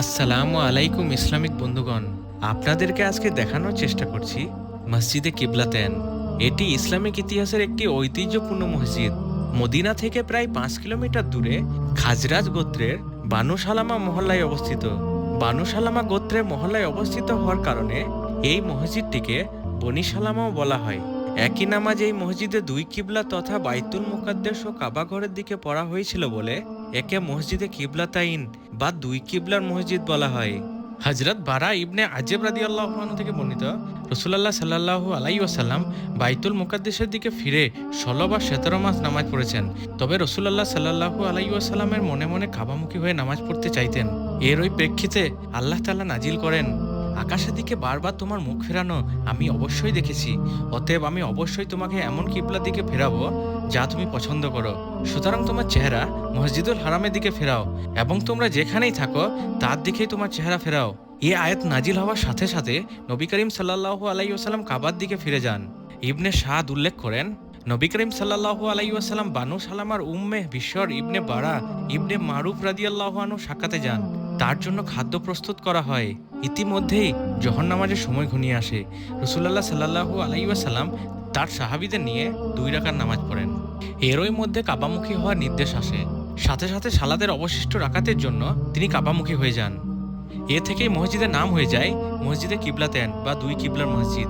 আসসালামু আলাইকুম ইসলামিক বন্ধুগণ। আপনাদেরকে আজকে দেখানোর চেষ্টা করছি মসজিদে কিবলাতেন। এটি ইসলামিক ইতিহাসের একটি ঐতিহ্যপূর্ণ মসজিদ। মদিনা থেকে প্রায় পাঁচ কিলোমিটার দূরে খাজরাজ গোত্রের বানু সালামা মহল্লায় অবস্থিত। বানু সালামা গোত্রের মহল্লায় অবস্থিত হওয়ার কারণে এই মসজিদটিকে বনি সালামাও বলা হয়। একই নামাজ এই মসজিদে দুই কিবলা তথা বাইতুল মুকাদ্দেস ও কাবাঘরের দিকে পড়া হয়েছিল বলে একে মসজিদে কিবলাতাইন বা দুই কিবলার মসজিদ বলা হয়। হজরত বারা ইবনে আজেব রাদি আল্লাহ থেকে বর্ণিত রসুল্লাহ সাল্লাহ আলাই ওসাল্লাম বাইতুল মুকাদ্দেশের দিকে ফিরে ষোলো বা সতেরো মাস নামাজ পড়েছেন। তবে রসুল্লাহ সাল্লাহ আলাই ওসাল্লামের মনে মনে খাবামুখী হয়ে নামাজ পড়তে চাইতেন। এর ওই প্রেক্ষিতে আল্লাহ তাল্লাহ নাজিল করেন, আকাশের দিকে বারবার তোমার মুখ ফেরানো আমি অবশ্যই দেখেছি, অতএব আমি অবশ্যই তোমাকে এমন কিবলার দিকে ফেরাবো যা তুমি পছন্দ করো। সুতরাং তোমার চেহারা মসজিদুল হারামের দিকে ফেরাও এবং তোমরা যেখানেই থাকো, তার দিকেই তোমার চেহারা ফেরাও। এ আয়াত নাজিল হওয়ার সাথে সাথে নবী করিম সাল্লাহু আলাইসাল্লাম কাবার দিকে ফিরে যান। ইবনে সাদ উল্লেখ করেন, নবী করিম সাল্লাহু আলাইসাল্লাম বানু সালামার উম্মে বিশ্বর ইবনে বারা ইবনে মারুফ রাদিয়াল্লাহু আনু সাক্ষাতে যান। তার জন্য খাদ্য প্রস্তুত করা হয়। ইতিমধ্যেই জহর নামাজের সময় ঘনিয়ে আসে। রসুল্লাহ সাল্লাহু আলাইসাল্লাম তার সাহাবিদের নিয়ে দুই রাকার নামাজ পড়েন। এরই মধ্যে কাবামুখী হওয়ার নির্দেশ আসে। সাথে সাথে সালাদের অবশিষ্ট রাকাতের জন্য তিনি কাবামুখী হয়ে যান। এ থেকেই মসজিদের নাম হয়ে যায় মসজিদে কিবলাতেন বা দুই কিবলার মসজিদ।